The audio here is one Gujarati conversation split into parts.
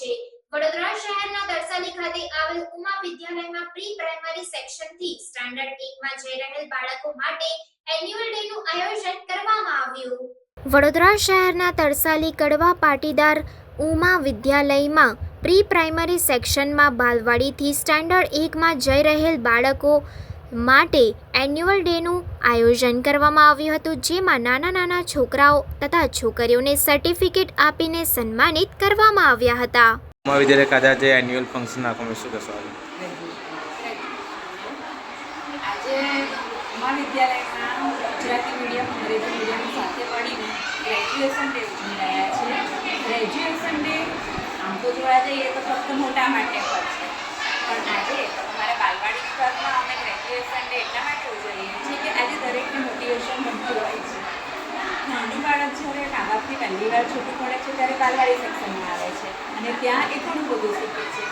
છે. વડોદરા શહેરના તરસાલી ખાતે આવેલ ઉમા વિદ્યાલયમાં પ્રી પ્રાઇમરી સેક્શનથી સ્ટાન્ડર્ડ 1 માં જઈ રહેલ બાળકો માટે એન્યુઅલ ડે નું આયોજન કરવામાં આવ્યું. વડોદરા શહેરના તરસાલી કડવા પાટીદાર ઉમા વિદ્યાલયમાં પ્રી પ્રાઇમરી સેક્શનમાં બાલવાડીથી સ્ટાન્ડર્ડ એકમાં જઈ રહેલ બાળકો માટે એન્યુઅલ ડેનું આયોજન કરવામાં આવ્યું હતું જેમાં નાના નાના છોકરાઓ તથા છોકરીઓને સર્ટિફિકેટ આપીને સન્માનિત કરવામાં આવ્યા હતા. મહાવિદ્યાલય ખાતે આજે એન્યુઅલ ફંક્શન રાખવામાં શું કહેશો? આજે મહાવિદ્યાલયના ગુજરાતી મીડિયમ અંગ્રેજી મીડિયમ સાથે મળીને ગ્રેજ્યુએશન ડે ઉજવી રહ્યા છે. ગ્રેજ્યુએશન ડે આમ તો જોવા જઈએ તો ફક્ત મોટા માટે પણ આજે અમારા બાલવાડી અમે એટલા માટે ઉજવીએ છીએ કે આજે દરેકને મોટિવેશન મળતું હોય છે. નાનું બાળક જ્યારે મા બાપની પહેલી વાર છૂટું પડે છે ત્યારે બાલવાડી સેક્શનમાં આવે છે અને ત્યાં એ ઘણું બધું શીખે છે.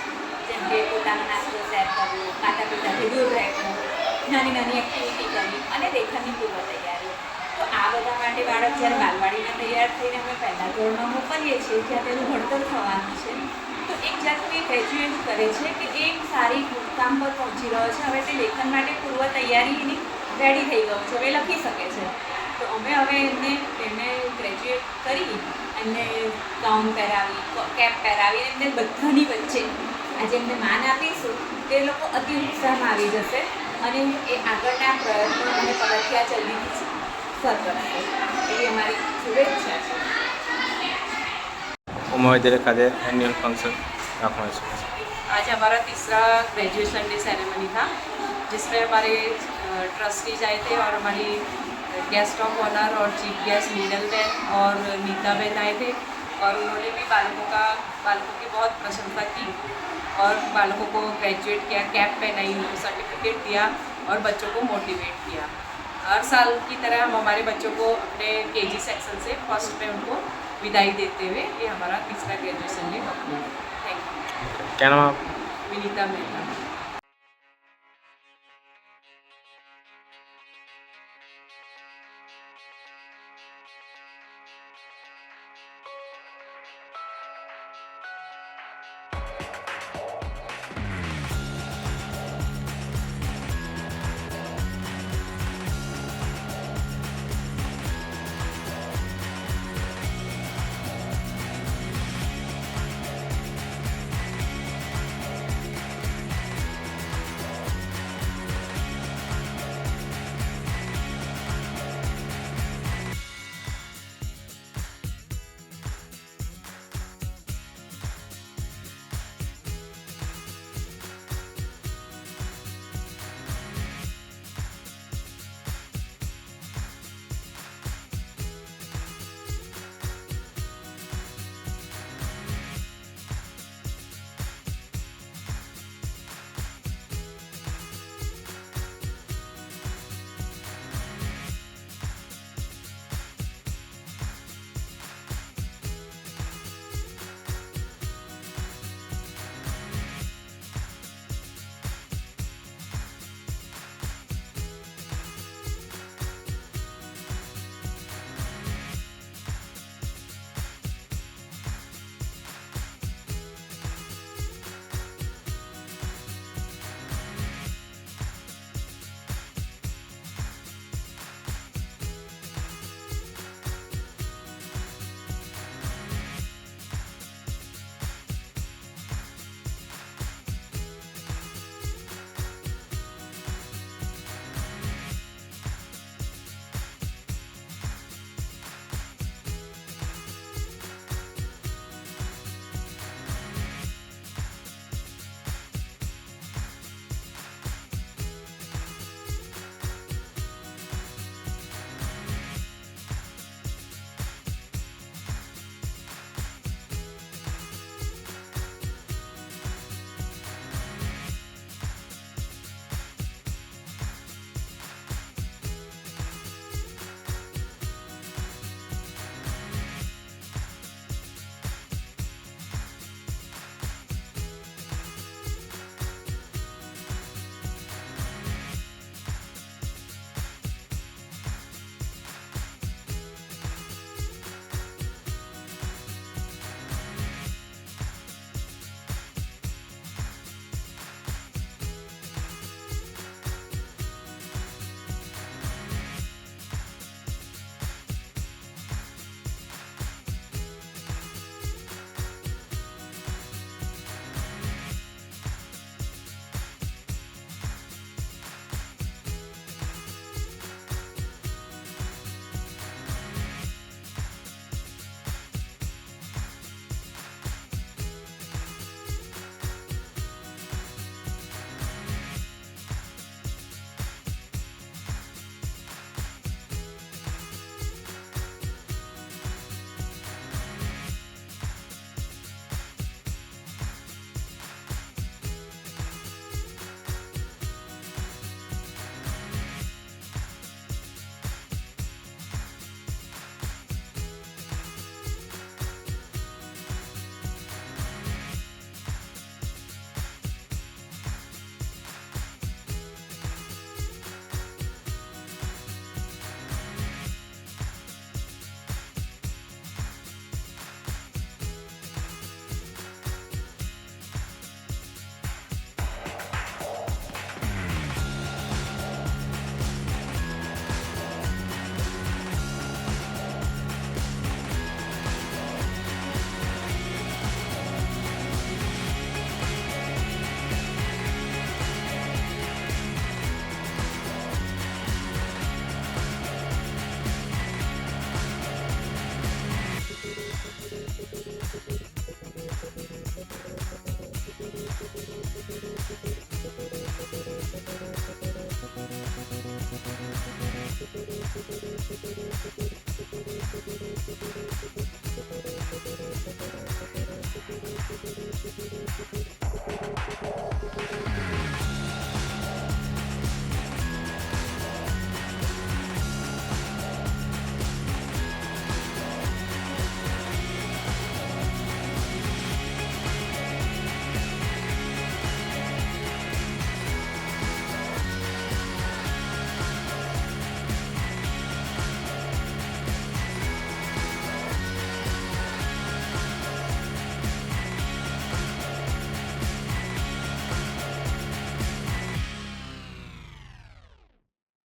જેમ કે પોતાનો નાસ્તો શેર કરવો માતા પિતાથી દૂર રહેવું, નાની નાની એક્ટિવિટી કરવી અને દેખાની પૂર્વ તૈયારી. તો આ બધા માટે બાળક જ્યારે બાલવાડીમાં તૈયાર થઈને અમે પહેલા ધોરણમાં મોકલીએ છીએ જ્યાં તેનું ભણતર થવાનું છે. એક જાતની ગ્રેજ્યુએટ કરે છે કે એ એક સારી મુકામ પર પહોંચી રહ્યો છે. હવે તે લેખન માટે પૂર્વ તૈયારીની રેડી થઈ ગયો છે. હવે લખી શકે છે. તો અમે હવે એમને એને ગ્રેજ્યુએટ કરી એમને ગાઉન પહેરાવી કેપ પહેરાવી એમને બધાની વચ્ચે આજે એમને માન આપીશું. તે લોકો અતિ ઉત્સાહમાં આવી જશે અને એ આગળના પ્રયત્નો અને પગથિયા જલ્દીથી સર કરશે. એવી અમારી શુભેચ્છા છે. ઉમા વિદ્યાલય ખાતે એન્યુઅલ ફંક્શન आज हमारा तीसरा ग्रेजुएशन डे सेरेमनी था जिसमें हमारे ट्रस्टीज आए थे और हमारी गेस्ट ऑफ़ ऑनर और चीफ गेस्ट नीलल बहन और नीता बहन आए थे और उन्होंने भी बालकों का, बालकों की बहुत प्रशंसा की और बालकों को ग्रेजुएट किया कैप पहनाई, उनको सर्टिफिकेट दिया और बच्चों को मोटिवेट किया। हर साल की तरह हम हमारे बच्चों को अपने केजी सेक्शन से फ़र्स्ट में उनको विदाई देते हुए ये हमारा तीसरा ग्रेजुएशन डे क्या नाम आप विनीता मेहता